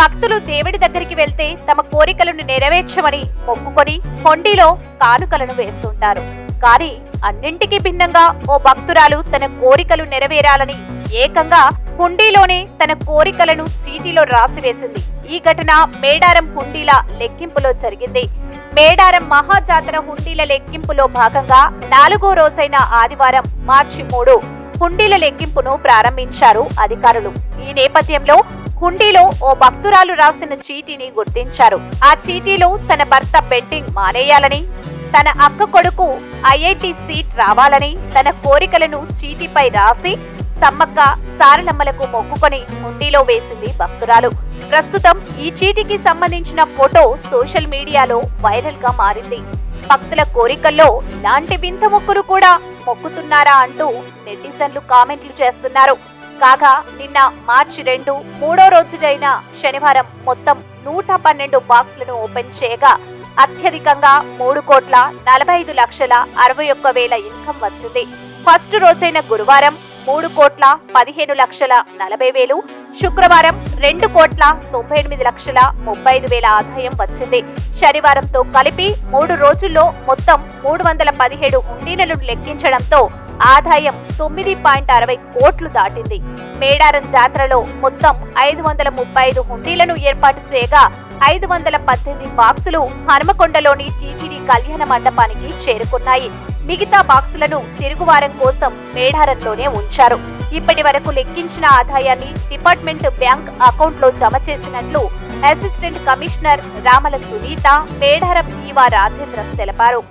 భక్తులు దేవుడి దగ్గరికి వెళ్తే తమ కోరికలను నెరవేర్చమని మొక్కుకొని కొండిలో కానుకలను వేస్తుంటారు కానీ అన్నింటికీ భిన్నంగా ఓ భక్తురాలు తన కోరికలు నెరవేరాలని ఏకంగా హుండీలోనే తన కోరికలను చీటీలో రాసివేసింది. ఈ ఘటన మేడారం హుండీల లెక్కింపులో జరిగింది. మేడారం మహాజాతర హుండీల లెక్కింపులో భాగంగా నాలుగో రోజైన ఆదివారం మార్చి మూడు హుండీల లెక్కింపును ప్రారంభించారు అధికారులు. ఈ నేపథ్యంలో హుండీలో ఓ భక్తురాలు రాసిన చీటీని గుర్తించారు. ఆ చీటీలో తన భర్త బెట్టింగ్ మానేయాలని తన అక్క కొడుకు ఐఐటి సీట్ రావాలని తన కోరికలను చీటీపై రాసి సమ్మక్క సారలమ్మలకు మొక్కుకొని హుండీలో వేసింది భక్తురాలు. ప్రస్తుతం ఈ చీటికి సంబంధించిన ఫోటో సోషల్ మీడియాలో వైరల్గా మారింది. భక్తుల కోరికల్లో ఇలాంటి వింత మొక్కులు కూడా మొక్కుతున్నారా అంటూ నెటిజన్లు కామెంట్లు చేస్తున్నారు. కాగా నిన్న మార్చి రెండు మూడో రోజుదైన శనివారం మొత్తం నూట పన్నెండు బాక్సులను ఓపెన్ చేయగా అత్యధికంగా మూడు కోట్ల నలభై ఐదు లక్షల అరవై ఒక్క వేల ఇన్కమ్ వచ్చింది ఫస్ట్ రోజైన గురువారం మూడు కోట్ల పదిహేను లక్షల నలభై వేలు శుక్రవారం రెండు కోట్ల తొంభై ఎనిమిది లక్షల ముప్పై ఐదు వేల ఆదాయం వచ్చింది శనివారంతో కలిపి మూడు రోజుల్లో మొత్తం మూడు వందల పదిహేడు ఉండీనలు లెక్కించడంతో ఆదాయం తొమ్మిది పాయింట్ అరవై కోట్లు దాటింది. మేడారం జాతరలో మొత్తం ఐదు వందల ముప్పై ఐదు హుండీలను ఏర్పాటు చేయగా ఐదు వందల పద్దెనిమిది బాక్సులు హనుమకొండలోని టీటీడీ కళ్యాణ మండపానికి చేరుకున్నాయి. మిగతా బాక్సులను తిరుగువారం కోసం మేడారంలోనే ఉంచారు. ఇప్పటి వరకు లెక్కించిన ఆదాయాన్ని డిపార్ట్మెంట్ బ్యాంక్ అకౌంట్లో జమ చేసినట్లు అసిస్టెంట్ కమిషనర్ రామల సునీత మేడారం ఈవా రాజేంద్ర తెలిపారు.